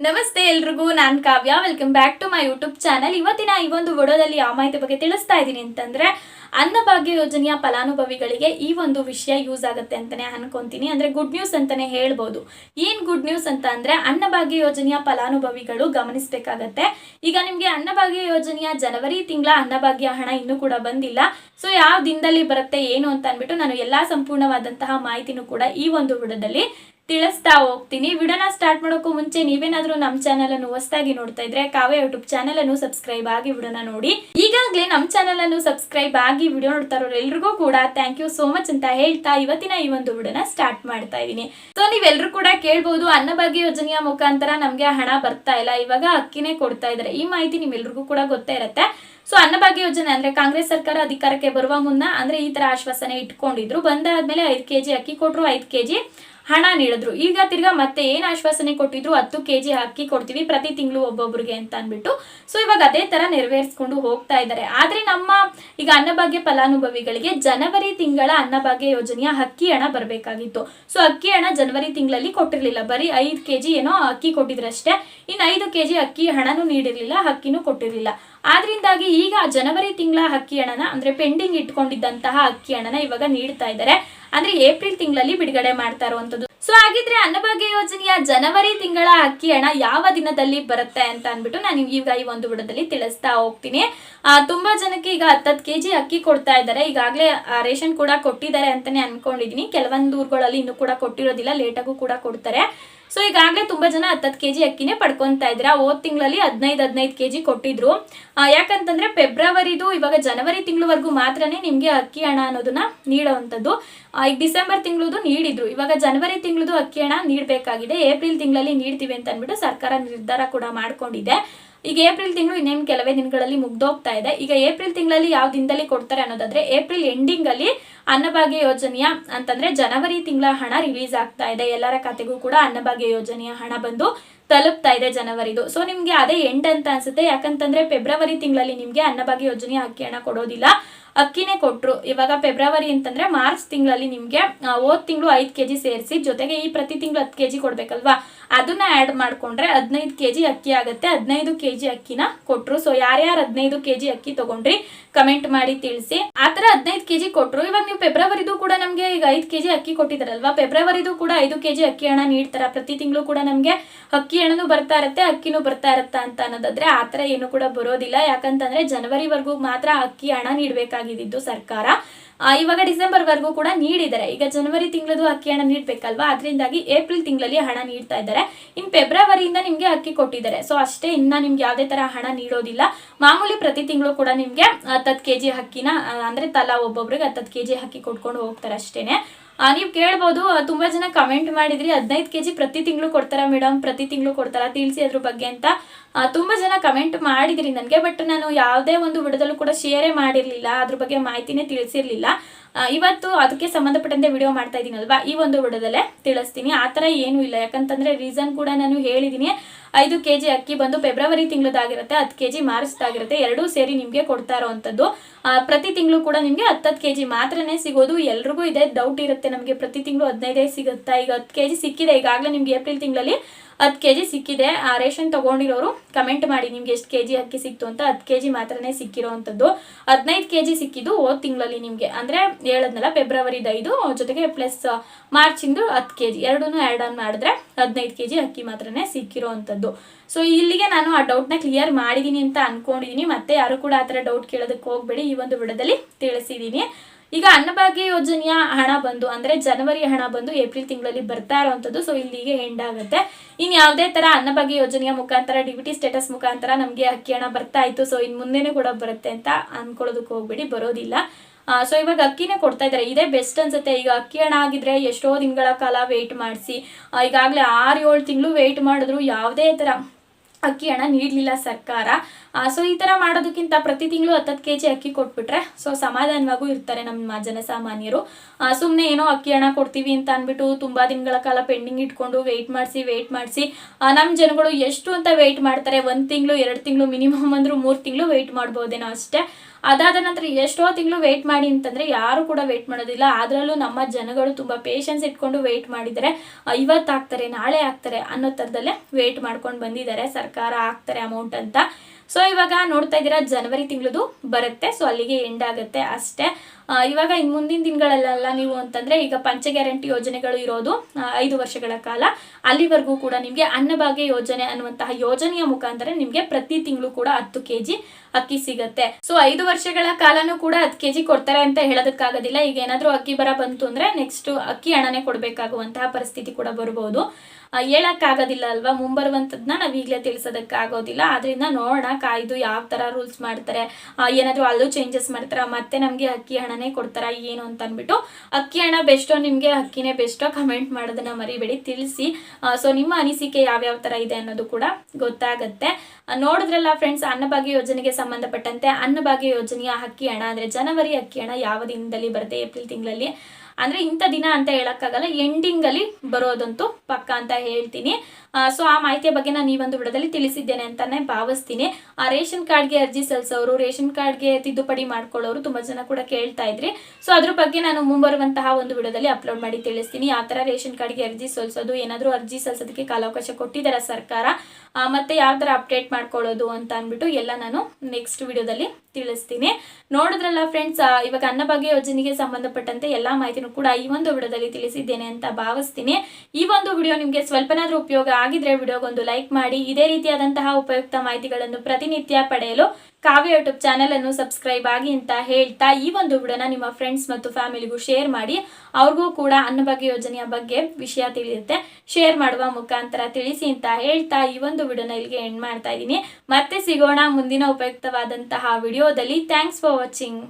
ನಮಸ್ತೆ ಎಲ್ರಿಗೂ, ನಾನು Kavya. Welcome back to my YouTube channel ಇವತ್ತಿನ ಈ ಒಂದು ವಿಡಿಯೋದಲ್ಲಿ ಯಾವ ಮಾಹಿತಿ ಬಗ್ಗೆ ತಿಳಿಸ್ತಾ ಇದ್ದೀನಿ ಅಂತಂದ್ರೆ, ಅನ್ನಭಾಗ್ಯ ಯೋಜನೆಯ ಫಲಾನುಭವಿಗಳಿಗೆ ಈ ಒಂದು ವಿಷಯ ಯೂಸ್ ಆಗುತ್ತೆ ಅಂತಾನೆ ಅನ್ಕೊಂತೀನಿ. ಅಂದ್ರೆ ಗುಡ್ ನ್ಯೂಸ್ ಅಂತಾನೆ ಹೇಳ್ಬೋದು. ಏನ್ ಗುಡ್ ನ್ಯೂಸ್ ಅಂತ ಅಂದ್ರೆ, ಅನ್ನಭಾಗ್ಯ ಯೋಜನೆಯ ಫಲಾನುಭವಿಗಳು ಗಮನಿಸಬೇಕಾಗತ್ತೆ. ಈಗ ನಿಮಗೆ ಅನ್ನಭಾಗ್ಯ ಯೋಜನೆಯ ಜನವರಿ ತಿಂಗಳ ಅನ್ನಭಾಗ್ಯ ಹಣ ಇನ್ನೂ ಕೂಡ ಬಂದಿಲ್ಲ. ಸೊ ಯಾವ ದಿನದಲ್ಲಿ ಬರುತ್ತೆ, ಏನು ಅಂತ ಅಂದ್ಬಿಟ್ಟು ನಾನು ಎಲ್ಲಾ ಸಂಪೂರ್ಣವಾದಂತಹ ಮಾಹಿತಿನೂ ಕೂಡ ಈ ಒಂದು ವಿಡದಲ್ಲಿ ತಿಳಿಸ್ತಾ ಹೋಗ್ತೀನಿ. ವಿಡನ ಸ್ಟಾರ್ಟ್ ಮಾಡೋಕ್ಕೂ ಮುಂಚೆ ನೀವೇನಾದ್ರೂ ನಮ್ಮ ಚಾನಲ್ ಅನ್ನು ಹೊಸದಾಗಿ ನೋಡ್ತಾ ಇದ್ರೆ ಕಾವ್ಯ ಯೂಟ್ಯೂಬ್ ಚಾನಲ್ ಅನ್ನು ಸಬ್ಸ್ಕ್ರೈಬ್ ಆಗಿ ವಿಡನ ನೋಡಿ. ಈಗಾಗಲೇ ನಮ್ಮ ಚಾನಲ್ ಅನ್ನು ಸಬ್ಸ್ಕ್ರೈಬ್ ಆಗಿ ವಿಡಿಯೋ ನೋಡ್ತಾ ಇರೋರು ಎಲ್ರಿಗೂ ಕೂಡ ಥ್ಯಾಂಕ್ ಯು ಸೋ ಮಚ್ ಅಂತ ಹೇಳ್ತಾ ಇವತ್ತಿನ ಈ ಒಂದು ವಿಡನ ಸ್ಟಾರ್ಟ್ ಮಾಡ್ತಾ ಇದ್ದೀನಿ. ಸೊ ನೀವೆಲ್ಲರೂ ಕೂಡ ಕೇಳ್ಬಹುದು ಅನ್ನಭಾಗ್ಯ ಯೋಜನೆಯ ಮುಖಾಂತರ ನಮಗೆ ಹಣ ಬರ್ತಾ ಇಲ್ಲ. ಇವಾಗ ಅಕ್ಕಿನೇ ಕೊಡ್ತಾ ಇದ್ದಾರೆ. ಈ ಮಾಹಿತಿ ನಿಮ್ಮೆಲ್ರಿಗೂ ಕೂಡ ಗೊತ್ತೇ ಇರುತ್ತೆ. ಸೊ ಅನ್ನಭಾಗ್ಯ ಯೋಜನೆ ಅಂದ್ರೆ ಕಾಂಗ್ರೆಸ್ ಸರ್ಕಾರ ಅಧಿಕಾರಕ್ಕೆ ಬರುವ ಮುನ್ನ ಅಂದ್ರೆ ಈ ತರ ಆಶ್ವಾಸನೆ ಇಟ್ಕೊಂಡಿದ್ರು. ಬಂದಾದ್ಮೇಲೆ ಐದ್ ಕೆಜಿ ಅಕ್ಕಿ ಕೊಟ್ರು ಐದ್ ಕೆಜಿ. ಹಣ ನೀಡಿದ್ರು. ಈಗ ತಿರ್ಗ ಮತ್ತೆ ಏನು ಆಶ್ವಾಸನೆ ಕೊಟ್ಟಿದ್ರು? ಹತ್ತು ಕೆಜಿ ಅಕ್ಕಿ ಕೊಡ್ತೀವಿ ಪ್ರತಿ ತಿಂಗಳು ಒಬ್ಬೊಬ್ರಿಗೆ ಅಂತ ಅನ್ಬಿಟ್ಟು ಸೊ ಇವಾಗ ಅದೇ ತರ ನೆರವೇರಿಸ್ಕೊಂಡು ಹೋಗ್ತಾ ಇದ್ದಾರೆ. ಆದ್ರೆ ನಮ್ಮ ಈಗ ಅನ್ನಭಾಗ್ಯ ಫಲಾನುಭವಿಗಳಿಗೆ ಜನವರಿ ತಿಂಗಳ ಅನ್ನಭಾಗ್ಯ ಯೋಜನೆಯ ಅಕ್ಕಿ ಹಣ ಬರಬೇಕಾಗಿತ್ತು. ಸೊ ಅಕ್ಕಿ ಹಣ ಜನವರಿ ತಿಂಗಳಲ್ಲಿ ಕೊಟ್ಟಿರಲಿಲ್ಲ. ಬರೀ ಐದು ಕೆಜಿ ಏನೋ ಅಕ್ಕಿ ಕೊಟ್ಟಿದ್ರಷ್ಟೇ. ಇನ್ನು ಐದು ಕೆಜಿ ಅಕ್ಕಿ ಹಣನೂ ನೀಡಿರ್ಲಿಲ್ಲ ಅಕ್ಕಿನೂ ಕೊಟ್ಟಿರಲಿಲ್ಲ. ಆದ್ರಿಂದಾಗಿ ಈಗ ಜನವರಿ ತಿಂಗಳ ಅಕ್ಕಿ ಹಣನ, ಅಂದ್ರೆ ಪೆಂಡಿಂಗ್ ಇಟ್ಕೊಂಡಿದ್ದಂತಹ ಅಕ್ಕಿ ಹಣನ ಇವಾಗ ನೀಡ್ತಾ ಇದ್ದಾರೆ. ಅಂದ್ರೆ ಏಪ್ರಿಲ್ ತಿಂಗಳಲ್ಲಿ ಬಿಡುಗಡೆ ಮಾಡ್ತಾ ಇರುವಂತದ್ದು. ಸೊ ಹಾಗಿದ್ರೆ ಅನ್ನಭಾಗ್ಯ ಯೋಜನೆಯ ಜನವರಿ ತಿಂಗಳ ಅಕ್ಕಿ ಹಣ ಯಾವ ದಿನದಲ್ಲಿ ಬರುತ್ತೆ ಅಂತ ಅನ್ಬಿಟ್ಟು ನಾನು ಈಗ ಈ ಒಂದು ಬುಡದಲ್ಲಿ ತಿಳಿಸ್ತಾ ಹೋಗ್ತೀನಿ. ತುಂಬಾ ಜನಕ್ಕೆ ಈಗ ಹತ್ತತ್ತು ಕೆ ಜಿ ಅಕ್ಕಿ ಕೊಡ್ತಾ ಇದ್ದಾರೆ. ಈಗಾಗಲೇ ರೇಷನ್ ಕೂಡ ಕೊಟ್ಟಿದ್ದಾರೆ ಅಂತಾನೆ ಅನ್ಕೊಂಡಿದೀನಿ. ಕೆಲವೊಂದು ಊರುಗಳಲ್ಲಿ ಇನ್ನೂ ಕೂಡ ಕೊಟ್ಟಿರೋದಿಲ್ಲ ಲೇಟಾಗೂ ಕೂಡ ಕೊಡ್ತಾರೆ. ಸೊ ಈಗಾಗಲೇ ತುಂಬಾ ಜನ ಹತ್ತತ್ತು ಕೆಜಿ ಅಕ್ಕಿನೇ ಪಡ್ಕೊತಾ ಇದ್ರ ಹೋದ್ ತಿಂಗಳಲ್ಲಿ ಹದಿನೈದು ಹದಿನೈದು ಕೆಜಿ ಕೊಟ್ಟಿದ್ರು. ಯಾಕಂತಂದ್ರೆ ಫೆಬ್ರವರಿದು ಇವಾಗ ಜನವರಿ ತಿಂಗಳವರೆಗೂ ಮಾತ್ರನೇ ನಿಮ್ಗೆ ಅಕ್ಕಿ ಹಣ ಅನ್ನೋದನ್ನ ನೀಡುವಂಥದ್ದು. ಈಗ ಡಿಸೆಂಬರ್ ತಿಂಗಳದು ನೀಡಿದ್ರು. ಇವಾಗ ಜನವರಿ ತಿಂಗಳದು ಅಕ್ಕಿ ಹಣ ನೀಡಬೇಕಾಗಿದೆ. ಏಪ್ರಿಲ್ ತಿಂಗಳಲ್ಲಿ ನೀಡ್ತೀವಿ ಅಂತ ಅಂದ್ಬಿಟ್ಟು ಸರ್ಕಾರ ನಿರ್ಧಾರ ಕೂಡ ಮಾಡ್ಕೊಂಡಿದೆ. ಈಗ ಏಪ್ರಿಲ್ ತಿಂಗಳು ಇನ್ನೇನು ಕೆಲವೇ ದಿನಗಳಲ್ಲಿ ಮುಗ್ದೋಗ್ತಾ ಇದೆ. ಈಗ ಏಪ್ರಿಲ್ ತಿಂಗಳಲ್ಲಿ ಯಾವ ದಿನದಲ್ಲಿ ಕೊಡ್ತಾರೆ ಅನ್ನೋದಾದ್ರೆ ಏಪ್ರಿಲ್ ಎಂಡಿಂಗ್ ಅಲ್ಲಿ ಅನ್ನಭಾಗ್ಯ ಯೋಜನೆಯ ಅಂತಂದ್ರೆ ಜನವರಿ ತಿಂಗಳ ಹಣ ರಿಲೀಸ್ ಆಗ್ತಾ ಇದೆ. ಎಲ್ಲರ ಖಾತೆಗೂ ಕೂಡ ಅನ್ನಭಾಗ್ಯ ಯೋಜನೆಯ ಹಣ ಬಂದು ತಲುಪ್ತಾ ಇದೆ ಜನವರಿದು. ಸೊ ನಿಮ್ಗೆ ಅದೇ ಎಂಡ್ ಅಂತ ಅನ್ಸುತ್ತೆ. ಯಾಕಂತಂದ್ರೆ ಫೆಬ್ರವರಿ ತಿಂಗಳಲ್ಲಿ ನಿಮ್ಗೆ ಅನ್ನಭಾಗ್ಯ ಯೋಜನೆಯ ಅಕ್ಕಿ ಹಣ ಕೊಡೋದಿಲ್ಲ. ಅಕ್ಕಿನೇ ಕೊಟ್ಟರು ಇವಾಗ ಫೆಬ್ರವರಿ ಅಂತಂದ್ರೆ ಮಾರ್ಚ್ ತಿಂಗಳಲ್ಲಿ ನಿಮಗೆ ಹೋದ್ ತಿಂಗಳು ಐದು ಕೆಜಿ ಸೇರಿಸಿ ಜೊತೆಗೆ ಈ ಪ್ರತಿ ತಿಂಗಳು ಹತ್ತು ಕೆಜಿ ಕೊಡ್ಬೇಕಲ್ವಾ? ಅದನ್ನ ಆಡ್ ಮಾಡ್ಕೊಂಡ್ರೆ ಹದಿನೈದು ಕೆಜಿ ಅಕ್ಕಿ ಆಗುತ್ತೆ. ಹದಿನೈದು ಕೆಜಿ ಅಕ್ಕಿನ ಕೊಟ್ಟರು ಸೊ ಯಾರ್ಯಾರು ಹದಿನೈದು ಕೆಜಿ ಅಕ್ಕಿ ತಗೊಂಡ್ರಿ ಕಮೆಂಟ್ ಮಾಡಿ ತಿಳಿಸಿ. ಆತರ ಹದಿನೈದು ಕೆಜಿ ಕೊಟ್ಟರು ಇವಾಗ ನೀವು ಫೆಬ್ರವರಿದು ಕೂಡ ನಮಗೆ ಈಗ ಐದು ಕೆಜಿ ಅಕ್ಕಿ ಕೊಟ್ಟಿದ್ದಾರಲ್ವಾ? ಫೆಬ್ರವರಿದು ಕೂಡ ಐದು ಕೆಜಿ ಅಕ್ಕಿ ಹಣ ನೀಡ್ತಾರೆ. ಪ್ರತಿ ತಿಂಗಳು ಕೂಡ ನಮಗೆ ಅಕ್ಕಿ ಹಣನೂ ಬರ್ತಾ ಇರುತ್ತೆ ಅಕ್ಕಿನೂ ಬರ್ತಾ ಇರುತ್ತಾ ಅಂತ ಅನ್ನೋದಾದ್ರೆ ಆತರ ಏನು ಕೂಡ ಬರೋದಿಲ್ಲ. ಯಾಕಂತಂದ್ರೆ ಜನವರಿವರೆಗೂ ಮಾತ್ರ ಅಕ್ಕಿ ಹಣ ನೀಡಬೇಕಾಗಿದ್ದು ಸರ್ಕಾರ. ಆ, ಇವಾಗ ಡಿಸೆಂಬರ್ ವರೆಗೂ ಕೂಡ ನೀಡಿದ್ದಾರೆ. ಈಗ ಜನವರಿ ತಿಂಗಳದು ಅಕ್ಕಿ ಹಣ ನೀಡಬೇಕಲ್ವಾ? ಅದರಿಂದಾಗಿ ಏಪ್ರಿಲ್ ತಿಂಗಳಲ್ಲಿ ಹಣ ನೀಡ್ತಾ ಇದ್ದಾರೆ. ಇನ್ ಫೆಬ್ರವರಿಯಿಂದ ನಿಮ್ಗೆ ಅಕ್ಕಿ ಕೊಟ್ಟಿದ್ದಾರೆ. ಸೊ ಅಷ್ಟೇ ಇನ್ನ ನಿಮ್ಗೆ ಯಾವುದೇ ತರ ಹಣ ನೀಡೋದಿಲ್ಲ. ಮಾಮೂಲಿ ಪ್ರತಿ ತಿಂಗಳು ಕೂಡ ನಿಮ್ಗೆ ಹತ್ತತ್ತು ಕೆಜಿ ಅಕ್ಕಿನ ಅಂದ್ರೆ ತಲಾ ಒಬ್ಬೊಬ್ರಿಗೆ ಹತ್ತತ್ತು ಕೆಜಿ ಅಕ್ಕಿ ಕೊಟ್ಕೊಂಡು ಹೋಗ್ತಾರೆ ಅಷ್ಟೇನೆ. ನೀವು ಕೇಳ್ಬೋದು ತುಂಬಾ ಜನ ಕಮೆಂಟ್ ಮಾಡಿದ್ರಿ. ಹದಿನೈದು ಕೆಜಿ ಪ್ರತಿ ತಿಂಗಳು ಕೊಡ್ತಾರಾ ಮೇಡಮ್ ಪ್ರತಿ ತಿಂಗಳು ಕೊಡ್ತಾರ? ತಿಳಿಸಿ ಅದ್ರ ಬಗ್ಗೆ ಅಂತ. ತುಂಬಾ ಜನ ಕಮೆಂಟ್ ಮಾಡಿದ್ರಿ ನನಗೆ ಬಟ್ ನಾನು ಯಾವುದೇ ಒಂದು ವಿಡಿಯೋದಲ್ಲೂ ಕೂಡ ಶೇರೇ ಮಾಡಿರ್ಲಿಲ್ಲ. ಅದ್ರ ಬಗ್ಗೆ ಮಾಹಿತಿನೇ ತಿಳಿಸಿರ್ಲಿಲ್ಲ. ಇವತ್ತು ಅದಕ್ಕೆ ಸಂಬಂಧಪಟ್ಟಂತೆ ವಿಡಿಯೋ ಮಾಡ್ತಾ ಇದ್ದೀನಲ್ವಾ? ಈ ಒಂದು ವಿಡಿಯೋದಲ್ಲೇ ತಿಳಿಸ್ತೀನಿ. ಆ ಥರ ಏನೂ ಇಲ್ಲ. ಯಾಕಂತಂದ್ರೆ ರೀಸನ್ ಕೂಡ ನಾನು ಹೇಳಿದ್ದೀನಿ ಐದು ಕೆ ಜಿ ಅಕ್ಕಿ ಬಂದು ಫೆಬ್ರವರಿ ತಿಂಗಳದಾಗಿರುತ್ತೆ. ಹತ್ತು ಕೆ ಜಿ ಮಾರ್ಚ್ದಾಗಿರುತ್ತೆ. ಎರಡೂ ಸೇರಿ ನಿಮಗೆ ಕೊಡ್ತಾ ಇರೋವಂಥದ್ದು ಪ್ರತಿ ತಿಂಗಳು ಕೂಡ ನಿಮಗೆ ಹತ್ತತ್ತು ಕೆ ಜಿ ಮಾತ್ರನೇ ಸಿಗೋದು. ಎಲ್ರಿಗೂ ಇದೆ ಡೌಟ್ ಇರುತ್ತೆ. ನಮಗೆ ಪ್ರತಿ ತಿಂಗಳು ಹದಿನೈದೇ ಸಿಗುತ್ತಾ? ಈಗ ಹತ್ತು ಕೆ ಜಿ ಸಿಕ್ಕಿದೆ. ಈಗಾಗಲೇ ನಿಮ್ಗೆ ಏಪ್ರಿಲ್ ತಿಂಗಳಲ್ಲಿ ಹತ್ತು ಕೆ ಜಿ ಸಿಕ್ಕಿದೆ. ಆ ರೇಷನ್ ತಗೊಂಡಿರೋರು ಕಮೆಂಟ್ ಮಾಡಿ. ನಿಮ್ಗೆ ಎಷ್ಟು ಕೆ ಜಿ ಅಕ್ಕಿ ಸಿಕ್ತು ಅಂತ ಹತ್ತು ಕೆ ಜಿ ಮಾತ್ರನೇ ಸಿಕ್ಕಿರೋವಂಥದ್ದು ಹದಿನೈದು ಕೆ ಜಿ ಸಿಕ್ಕಿದ್ದು ಹೋದ ತಿಂಗಳಲ್ಲಿ ನಿಮಗೆ. ಅಂದರೆ ಹೇಳದ್ನಲ್ಲ ಫೆಬ್ರವರಿದ ಐದು, ಜೊತೆಗೆ ಪ್ಲಸ್ ಮಾರ್ಚಿಂದು ಹತ್ತು ಕೆ ಜಿ ಎರಡೂ ಆ್ಯಡ್ ಆನ್ ಮಾಡಿದ್ರೆ ಹದಿನೈದು ಕೆ ಜಿ ಅಕ್ಕಿ ಮಾತ್ರನೇ ಸಿಕ್ಕಿರೋ ಅಂಥದ್ದು ಸೊ ಇಲ್ಲಿಗೆ ನಾನು ಆ ಡೌಟ್ನ ಕ್ಲಿಯರ್ ಮಾಡಿದ್ದೀನಿ ಅಂತ ಅಂದ್ಕೊಂಡಿದ್ದೀನಿ ಮತ್ತೆ ಯಾರು ಕೂಡ ಆ ಥರ ಡೌಟ್ ಕೇಳೋದಕ್ಕೆ ಹೋಗಬೇಡಿ. ಈ ಒಂದು ವಿಡದಲ್ಲಿ ತಿಳಿಸಿದ್ದೀನಿ ಈಗ ಅನ್ನಭಾಗ್ಯ ಯೋಜನೆಯ ಹಣ ಬಂದು, ಅಂದ್ರೆ ಜನವರಿ ಹಣ ಬಂದು ಏಪ್ರಿಲ್ ತಿಂಗಳಲ್ಲಿ ಬರ್ತಾ ಇರುವಂತದ್ದು ಸೊ ಇಲ್ಲಿಗೆ ಎಂಡ್ ಆಗುತ್ತೆ. ಇನ್ ಯಾವುದೇ ತರ ಅನ್ನಭಾಗ್ಯ ಯೋಜನೆಯ ಮುಖಾಂತರ ಡಿಬಿಟಿ ಸ್ಟೇಟಸ್ ಮುಖಾಂತರ ನಮಗೆ ಅಕ್ಕಿ ಹಣ ಬರ್ತಾ ಇತ್ತು ಸೊ ಇನ್ ಮುಂದೆನೂ ಕೂಡ ಬರುತ್ತೆ ಅಂತ ಅನ್ಕೊಳ್ಳೋದಕ್ಕೆ ಹೋಗ್ಬೇಡಿ, ಬರೋದಿಲ್ಲ. ಸೊ ಇವಾಗ ಅಕ್ಕಿನೇ ಕೊಡ್ತಾ ಇದ್ದಾರೆ. ಇದೇ ಬೆಸ್ಟ್ ಅನ್ಸುತ್ತೆ. ಈಗ ಅಕ್ಕಿ ಹಣ ಆಗಿದ್ರೆ ಎಷ್ಟೋ ದಿನಗಳ ಕಾಲ ವೆಯ್ಟ್ ಮಾಡಿಸಿ ಈಗಾಗಲೇ ಆರು ಏಳು ತಿಂಗಳು ವೆಯ್ಟ್ ಮಾಡಿದ್ರು, ಯಾವುದೇ ತರ. ಅಕ್ಕಿ ಹಣ ನೀಡಲಿಲ್ಲ ಸರ್ಕಾರ. ಸೊ ಈ ಥರ ಮಾಡೋದಕ್ಕಿಂತ ಪ್ರತಿ ತಿಂಗಳು ಹತ್ತತ್ತು ಕೆ ಜಿ ಅಕ್ಕಿ ಕೊಟ್ಬಿಟ್ರೆ ಸೊ ಸಮಾಧಾನವಾಗೂ ಇರ್ತಾರೆ ನಮ್ಮ ಜನಸಾಮಾನ್ಯರು. ಸುಮ್ಮನೆ ಏನೋ ಅಕ್ಕಿ ಹಣ ಕೊಡ್ತೀವಿ ಅಂತ ಅಂದ್ಬಿಟ್ಟು ತುಂಬ ದಿನಗಳ ಕಾಲ ಪೆಂಡಿಂಗ್ ಇಟ್ಕೊಂಡು ವೆಯ್ಟ್ ಮಾಡಿಸಿ ವೆಯ್ಟ್ ಮಾಡಿಸಿ ನಮ್ಮ ಜನಗಳು ಎಷ್ಟು ಅಂತ ವೆಯ್ಟ್ ಮಾಡ್ತಾರೆ, ಒಂದು ತಿಂಗಳು, ಎರಡು ತಿಂಗಳು ಮಿನಿಮಮ್ ಅಂದರೂ ಮೂರು ತಿಂಗಳು ವೆಯ್ಟ್ ಮಾಡ್ಬೋದೇನೋ ಅಷ್ಟೇ. ಅದಾದ ನಂತರ ಎಷ್ಟೋ ತಿಂಗಳು ವೆಯ್ಟ್ ಮಾಡಿ ಅಂತಂದರೆ ಯಾರು ಕೂಡ ವೆಯ್ಟ್ ಮಾಡೋದಿಲ್ಲ. ಅದರಲ್ಲೂ ನಮ್ಮ ಜನಗಳು ತುಂಬ ಪೇಷನ್ಸ್ ಇಟ್ಕೊಂಡು ವೆಯ್ಟ್ ಮಾಡಿದರೆ ಇವತ್ತು ಆಗ್ತಾರೆ ನಾಳೆ ಹಾಕ್ತಾರೆ ಅನ್ನೋ ಥರದಲ್ಲೇ ವೆಯ್ಟ್ ಮಾಡ್ಕೊಂಡು ಬಂದಿದ್ದಾರೆ. ಸರ್ಕಾರ ಹಾಕ್ತಾರೆ ಅಮೌಂಟ್ ಅಂತ. ಸೊ ಇವಾಗ ನೋಡ್ತಾ ಇದ್ದೀರಾ, ಜನವರಿ ತಿಂಗಳದು ಬರುತ್ತೆ. ಸೊ ಅಲ್ಲಿಗೆ ಎಂಡ್ ಆಗುತ್ತೆ ಅಷ್ಟೇ. ಇವಾಗ ಇನ್ ಮುಂದಿನ ದಿನಗಳಲ್ಲೆಲ್ಲ ನೀವು ಅಂತಂದ್ರೆ ಈಗ ಪಂಚ ಗ್ಯಾರಂಟಿ ಯೋಜನೆಗಳು ಇರೋದು ಐದು ವರ್ಷಗಳ ಕಾಲ. ಅಲ್ಲಿವರೆಗೂ ಕೂಡ ನಿಮಗೆ ಅನ್ನಭಾಗ್ಯ ಯೋಜನೆ ಅನ್ನುವಂತಹ ಯೋಜನೆಯ ಮುಖಾಂತರ ನಿಮಗೆ ಪ್ರತಿ ತಿಂಗಳು ಕೂಡ ಹತ್ತು ಕೆ ಜಿ ಅಕ್ಕಿ ಸಿಗತ್ತೆ. ಸೊ ಐದು ವರ್ಷಗಳ ಕಾಲನೂ ಕೂಡ ಹತ್ತು ಕೆ ಜಿ ಕೊಡ್ತಾರೆ ಅಂತ ಹೇಳೋದಕ್ಕಾಗೋದಿಲ್ಲ. ಈಗ ಏನಾದರೂ ಅಕ್ಕಿ ಬರ ಬಂತು ಅಂದರೆ ನೆಕ್ಸ್ಟ್ ಅಕ್ಕಿ ಹಣನೇ ಕೊಡಬೇಕಾಗುವಂತಹ ಪರಿಸ್ಥಿತಿ ಕೂಡ ಬರ್ಬೋದು. ಹೇಳಕ್ಕಾಗೋದಿಲ್ಲ ಅಲ್ವಾ? ಮುಂಬರುವಂಥದ್ದನ್ನ ನಾವು ಈಗಲೇ ತಿಳಿಸೋದಕ್ಕಾಗೋದಿಲ್ಲ. ಆದ್ರಿಂದ ನೋಡೋಣ ಕಾಯ್ದು ಯಾವ ತರ ರೂಲ್ಸ್ ಮಾಡ್ತಾರೆ ಏನಾದರೂ ಅಲ್ಲೂ ಚೇಂಜಸ್ ಮಾಡ್ತಾರ, ಮತ್ತೆ ನಮಗೆ ಅಕ್ಕಿ ಹಣನೆ ಕೊಡ್ತಾರಾ, ಏನು ಅಂತ ಅಂದ್ಬಿಟ್ಟು ಅಕ್ಕಿ ಹಣ ಬೆಸ್ಟೋ ನಿಮಗೆ ಅಕ್ಕಿನೇ ಬೆಸ್ಟೋ ಕಮೆಂಟ್ ಮಾಡೋದನ್ನ ಮರಿಬೇಡಿ, ತಿಳಿಸಿ. ಸೊ ನಿಮ್ಮ ಅನಿಸಿಕೆ ಯಾವ್ಯಾವ ತರ ಇದೆ ಅನ್ನೋದು ಕೂಡ ಗೊತ್ತಾಗತ್ತೆ. ನೋಡಿದ್ರಲ್ಲ ಫ್ರೆಂಡ್ಸ್ ಅನ್ನಭಾಗ್ಯ ಯೋಜನೆಗೆ ಸಂಬಂಧಪಟ್ಟಂತೆ ಅನ್ನಭಾಗ್ಯ ಯೋಜನೆಯ ಅಕ್ಕಿ ಹಣ ಅಂದ್ರೆ ಜನವರಿ ಅಕ್ಕಿ ಹಣ ಯಾವ ದಿನದಲ್ಲಿ ಬರುತ್ತೆ, ಏಪ್ರಿಲ್ ತಿಂಗಳಲ್ಲಿ? ಅಂದ್ರೆ ಇಂಥ ದಿನ ಅಂತ ಹೇಳೋಕ್ಕಾಗಲ್ಲ ಎಂಡಿಂಗಲ್ಲಿ ಬರೋದಂತೂ ಪಕ್ಕ ಅಂತ ಹೇಳ್ತೀನಿ. ಸೊ ಆ ಮಾಹಿತಿಯ ಬಗ್ಗೆ ನಾನು ಈ ಒಂದು ವಿಡದಲ್ಲಿ ತಿಳಿಸಿದ್ದೇನೆ ಅಂತಾನೆ ಭಾವಿಸ್ತೀನಿ. ಆ, ರೇಷನ್ ಕಾರ್ಡ್ಗೆ ಅರ್ಜಿ ಸಲ್ಲಿಸೋರು, ರೇಷನ್ ಕಾರ್ಡ್ಗೆ ತಿದ್ದುಪಡಿ ಮಾಡ್ಕೊಳ್ಳೋರು ತುಂಬ ಜನ ಕೂಡ ಕೇಳ್ತಾ ಇದ್ರಿ. ಸೊ ಅದ್ರ ಬಗ್ಗೆ ನಾನು ಮುಂಬರುವಂತಹ ಒಂದು ವಿಡಿಯೋದಲ್ಲಿ ಅಪ್ಲೋಡ್ ಮಾಡಿ ತಿಳಿಸ್ತೀನಿ. ಆ ಥರ ರೇಷನ್ ಕಾರ್ಡ್ಗೆ ಅರ್ಜಿ ಸಲ್ಲಿಸೋದು, ಏನಾದರೂ ಅರ್ಜಿ ಸಲ್ಲಿಸೋದಕ್ಕೆ ಕಾಲಾವಕಾಶ ಕೊಟ್ಟಿದ್ದಾರೆ ಸರ್ಕಾರ? ಮತ್ತೆ ಯಾವ ಥರ ಅಪ್ಡೇಟ್ ಮಾಡ್ಕೊಳ್ಳೋದು ಅಂತ ಅಂದ್ಬಿಟ್ಟು ಎಲ್ಲ ನಾನು ನೆಕ್ಸ್ಟ್ ವಿಡಿಯೋದಲ್ಲಿ ತಿಳಿಸ್ತೀನಿ. ನೋಡಿದ್ರಲ್ಲ ಫ್ರೆಂಡ್ಸ್ ಇವಾಗ ಅನ್ನಭಾಗ್ಯ ಯೋಜನೆಗೆ ಸಂಬಂಧಪಟ್ಟಂತೆ ಎಲ್ಲ ಮಾಹಿತಿನೂ ಕೂಡ ಈ ಒಂದು ವಿಡಿಯೋದಲ್ಲಿ ತಿಳಿಸಿದ್ದೇನೆ ಅಂತ ಭಾವಿಸ್ತೀನಿ. ಈ ಒಂದು ವಿಡಿಯೋ ನಿಮಗೆ ಸ್ವಲ್ಪನಾದರೂ ಉಪಯೋಗ ಆಗಿದ್ರೆ ವಿಡಿಯೋಗೊಂದು ಲೈಕ್ ಮಾಡಿ, ಇದೇ ರೀತಿಯಾದಂತಹ ಉಪಯುಕ್ತ ಮಾಹಿತಿಗಳನ್ನು ಪ್ರತಿನಿತ್ಯ ಪಡೆಯಲು ಕಾವ್ಯ ಯೂಟ್ಯೂಬ್ ಚಾನೆಲ್ ಅನ್ನು ಸಬ್ಸ್ಕ್ರೈಬ್ ಆಗಿ ಅಂತ ಹೇಳ್ತಾ ಈ ಒಂದು ವಿಡಿಯೋನ ನಿಮ್ಮ ಫ್ರೆಂಡ್ಸ್ ಮತ್ತು ಫ್ಯಾಮಿಲಿಗೂ ಶೇರ್ ಮಾಡಿ. ಅವ್ರಿಗೂ ಕೂಡ ಅನ್ನಭಾಗ್ಯ ಯೋಜನೆಯ ಬಗ್ಗೆ ವಿಷಯ ತಿಳಿಯುತ್ತೆ. ಶೇರ್ ಮಾಡುವ ಮುಖಾಂತರ ತಿಳಿಸಿ ಅಂತ ಹೇಳ್ತಾ ಈ ಒಂದು ವಿಡಿಯೋನ ಇಲ್ಲಿಗೆ ಎಂಡ್ ಮಾಡ್ತಾ ಇದ್ದೀನಿ. ಮತ್ತೆ ಸಿಗೋಣ ಮುಂದಿನ ಉಪಯುಕ್ತವಾದಂತಹ ವಿಡಿಯೋದಲ್ಲಿ. Thanks for watching